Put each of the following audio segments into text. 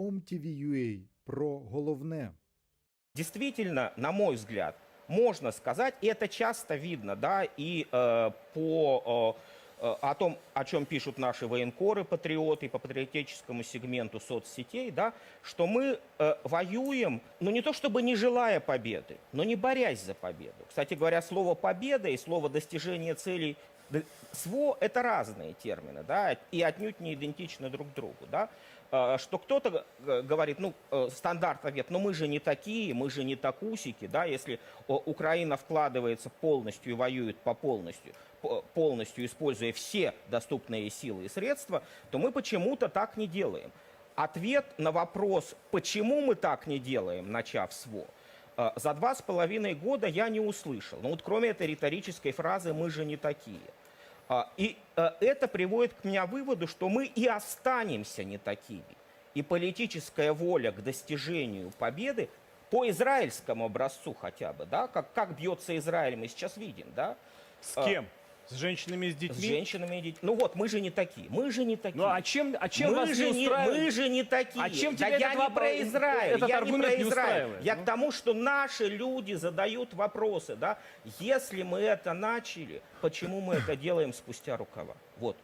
OMTV.ua про головне. Действительно, на мой взгляд, можно сказать, и это часто видно, да, и э, по э, э, о том, о чем пишут наши военкоры, патриоты по патриотическому сегменту соцсетей, да, что мы э, воюем, ну не то чтобы не желая победы, но не борясь за победу. Кстати говоря, слово победа и слово достижение целей СВО – это разные термины, да, и отнюдь не идентичны друг другу, да. Э, Что кто-то говорит, ну, э, стандарт ответ, но мы же не такие, мы же не такусики, да, если Украина вкладывается полностью и воюет по полностью, по- полностью используя все доступные силы и средства, то мы почему-то так не делаем. Ответ на вопрос, почему мы так не делаем, начав СВО, э, за два с половиной года я не услышал. Ну вот кроме этой риторической фразы «мы же не такие». А, И э, это приводит к меня выводу, что мы и останемся не такими. И политическая воля к достижению победы по израильскому образцу хотя бы, да, как, как бьется Израиль, мы сейчас видим, да, С А, кем? С женщинами и с с детьми? женщинами и детьми. Ну вот, мы же не такие, мы же не такие. Ну а чем, а чем мы, вас же не не, устраивает? мы же не такие. А чем да тебя я этот не про Израиль, этот я аргумент не не про Израиль. устраивает? Я Ну. к тому, что наши люди задают вопросы, да. Если мы это начали, почему мы это делаем спустя рукава? Вот.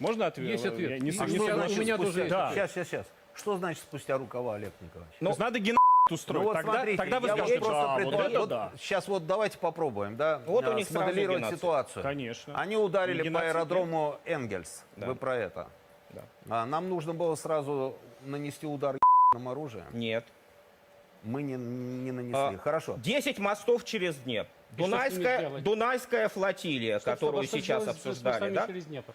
Можно ответ? Есть ответ. Я не, А не что значит У меня Спустя- тоже есть да. Сейчас, сейчас, сейчас. Что значит спустя рукава, Олег Николаевич? Есть надо ген устроить. Ну вот тогда, смотрите, тогда вы вот скажете, просто «Да, вот предполаг- это вот да. Сейчас вот давайте попробуем, да, Вот у э, них смоделировать ситуацию. Конечно. Они ударили Не по аэродрому Энгельс. Да. Вы про это. Да. А нам нужно было сразу нанести удар оружием. Нет. Мы не, не нанесли. А, Хорошо. 10 мостов через Днепр. И Дунайская? Дунайская флотилия, Что- которую что сейчас обсуждали, да? через Днепр?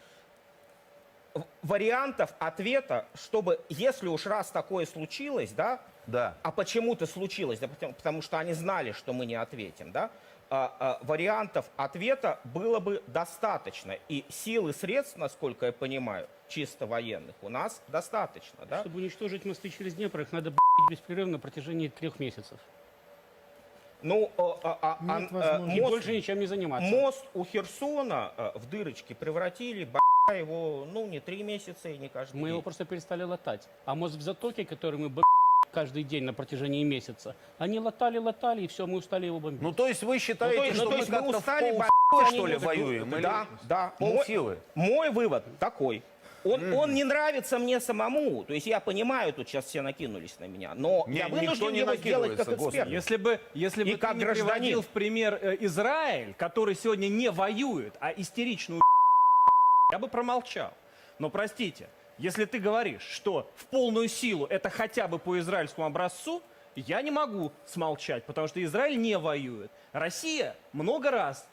Вариантов ответа, чтобы, если уж раз такое случилось, да, Да. А почему-то случилось, да, потому, потому что они знали, что мы не ответим, да? А, а, вариантов ответа было бы достаточно. И сил и средств, насколько я понимаю, чисто военных, у нас достаточно, да? Чтобы уничтожить мосты через Днепр, их надо беспрерывно на протяжении трех месяцев. Ну, а, а, а, Нет а, возможности. И мост, больше ничем не заниматься. мост у Херсона а, в дырочки превратили, б***ь, его, ну, не три месяца и не каждый Мы день. его просто перестали латать. А мост в затоке, который мы б***ь, каждый день на протяжении месяца, они латали, латали, и все, мы устали его бомбить. Ну, то есть вы считаете, Ну, то есть- что ну, то мы есть мы как-то устали, они что ли, воюем? Или Да, да. Мой- полсилы? Мой вывод такой. Он, он не нравится мне самому. То есть я понимаю, тут сейчас все накинулись на меня, но Не, я никто вынужден не его сделать как накидывается, эксперт. господи. Если бы, если бы И ты как не гражданин. приводил в пример э, Израиль, который сегодня не воюет, а истеричную я бы промолчал. Но простите, если ты говоришь, что в полную силу это хотя бы по израильскому образцу, я не могу смолчать, потому что Израиль не воюет. Россия много раз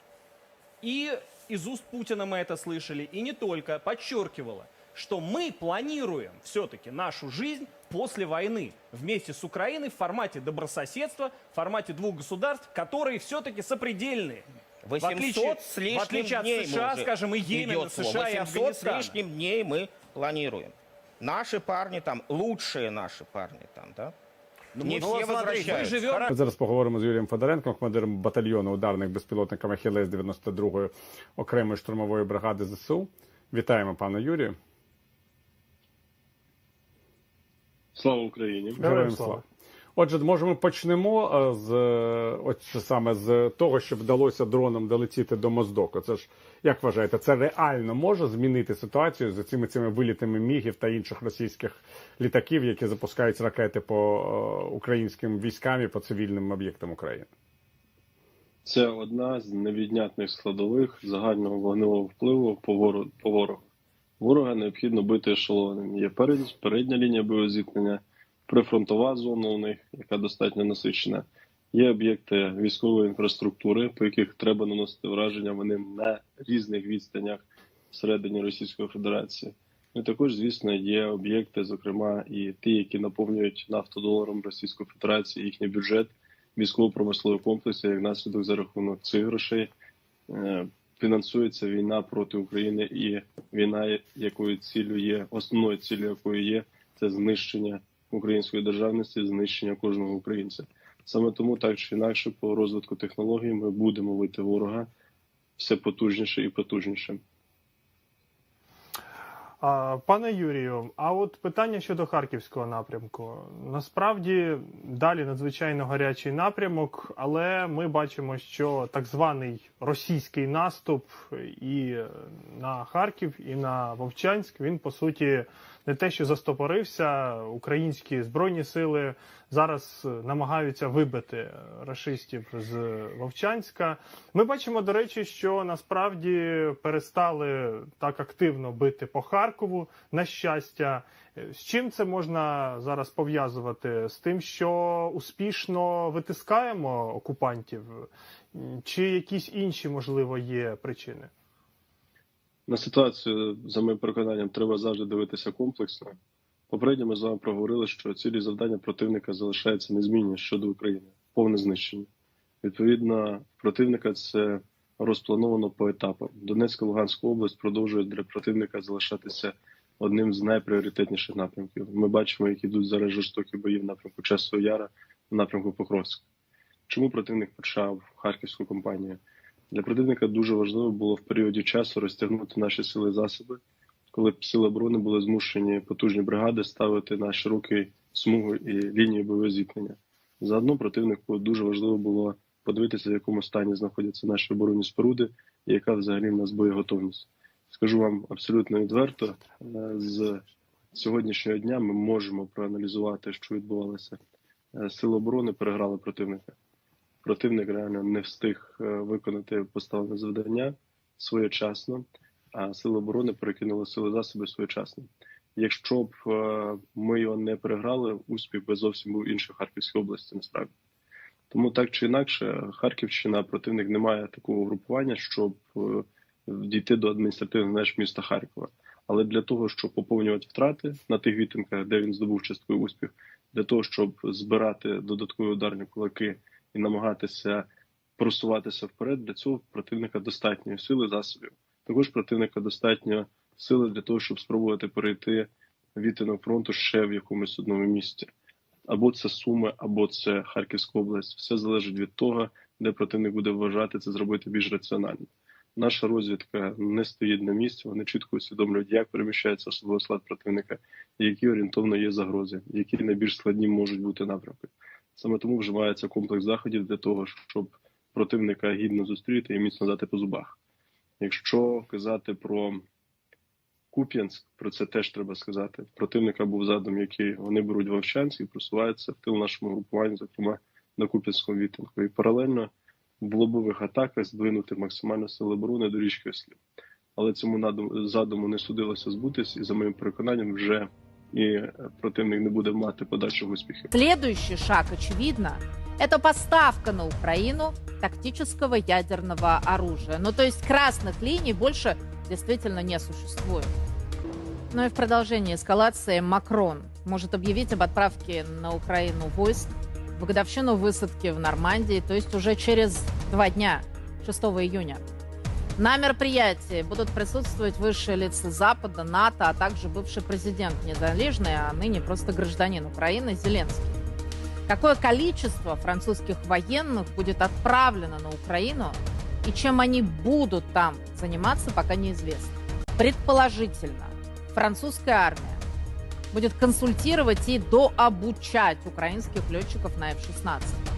и из уст Путина мы это слышали, и не только, подчеркивала, что мы планируем все-таки нашу жизнь после войны вместе с Украиной в формате добрососедства, в формате двух государств, которые все-таки сопредельные. 800 в отличие, с лишним в отличие от дней США, скажем, и Йемена. США и 800 с Афганистана. лишним дней мы планируем. Наши парни там, лучшие наши парни там, да? не ну, все вот возвращаются. мы живем- Ми зараз поговоримо з Юрієм Федоренком, командиром батальйону ударних безпілотників Ахілес 92-ї окремої штурмової бригади ЗСУ. Вітаємо пана Юрію. Слава Україні! Героям слава. Отже, може, ми почнемо е, з е, от саме з того, що вдалося дроном долетіти до Моздоку. Це ж як вважаєте, це реально може змінити ситуацію з цими цими вилітами мігів та інших російських літаків, які запускають ракети по е, українським військам і по цивільним об'єктам України? Це одна з невіднятних складових загального вогневого впливу по ворогу. Ворога необхідно бити ешелонами. Є перед- передня лінія бойового зіткнення, прифронтова зона у них, яка достатньо насичена. Є об'єкти військової інфраструктури, по яких треба наносити враження. Вони на різних відстанях всередині Російської Федерації. Ну, і також, звісно, є об'єкти, зокрема, і ті, які наповнюють нафтодоларом Російської Федерації, їхній бюджет військово-промисловий комплекс, як наслідок за рахунок цих грошей е, фінансується війна проти України, і війна, якою ціллю є, основною ціллю якої є, це знищення української державності, знищення кожного українця. Саме тому, так чи інакше, по розвитку технологій ми будемо бити ворога все потужніше і потужніше. Пане Юрію, а от питання щодо харківського напрямку. Насправді далі надзвичайно гарячий напрямок, але ми бачимо, що так званий російський наступ і на Харків, і на Вовчанськ він по суті не те, що застопорився. Українські збройні сили зараз намагаються вибити рашистів з Вовчанська. Ми бачимо, до речі, що насправді перестали так активно бити по Харкову. На щастя, Е, з чим це можна зараз пов'язувати? З тим, що успішно витискаємо окупантів, чи якісь інші можливо є причини? На ситуацію, за моїм переконанням, треба завжди дивитися комплексно. Попередньо ми з вами проговорили, що цілі завдання противника залишаються незмінні щодо України повне знищення. Відповідно, противника це розплановано по етапам. Донецька Луганська область продовжує для противника залишатися одним з найпріоритетніших напрямків. Ми бачимо, як ідуть зараз жорстокі бої в напрямку Часового Яра, в напрямку Покровська. Чому противник почав харківську кампанію? Для противника дуже важливо було в періоді часу розтягнути наші сили і засоби, коли б сили оборони були змушені потужні бригади ставити на широкий смугу і лінію бойового зіткнення. Заодно противнику дуже важливо було подивитися, в якому стані знаходяться наші оборонні споруди і яка взагалі в нас боєготовність. Скажу вам абсолютно відверто, е, з сьогоднішнього дня ми можемо проаналізувати, що відбувалося. Е, Сили оборони переграли противника. Противник реально не встиг е, виконати поставлене завдання своєчасно, а сили оборони перекинули сили засоби своєчасно. Якщо б е, ми його не переграли, успіх би зовсім був інший в Харківській області, насправді. Тому так чи інакше, Харківщина противник не має такого групування, щоб е, дійти до адміністративних меж міста Харкова. Але для того, щоб поповнювати втрати на тих відтинках, де він здобув частковий успіх, для того, щоб збирати додаткові ударні кулаки і намагатися просуватися вперед, для цього противника достатньо сили засобів. Також противника достатньо сили для того, щоб спробувати перейти відтинок фронту ще в якомусь одному місці. Або це Суми, або це Харківська область. Все залежить від того, де противник буде вважати це зробити більш раціонально. Наша розвідка не стоїть на місці, вони чітко усвідомлюють, як переміщається особовий склад противника, які орієнтовно є загрози, які найбільш складні можуть бути напрямки. Саме тому вживається комплекс заходів для того, щоб противника гідно зустріти і міцно дати по зубах. Якщо казати про Куп'янськ, про це теж треба сказати. Противника був задум, який вони беруть Вовчанськ і просуваються в тил нашому групуванню, зокрема на Куп'янському відтинку. І паралельно в лобових атаках здвинути максимально сили оборони до річки Ослів. Але цьому задуму не судилося збутись, і за моїм переконанням, вже і е, противник не буде мати подальших успіхів. Следующий шаг, очевидно, это поставка на Украину тактического ядерного оружия. Ну, то есть красных линий больше действительно не существует. Ну и в продолжении эскалации Макрон может объявить об отправке на Украину войск в годовщину высадки в Нормандии, то есть уже через два дня, 6 июня. На мероприятии будут присутствовать высшие лица Запада, НАТО, а также бывший президент незалежный, а ныне просто гражданин Украины Зеленский. Какое количество французских военных будет отправлено на Украину и чем они будут там заниматься, пока неизвестно. Предположительно, французская армия будет консультировать и дообучать украинских летчиков на F-16.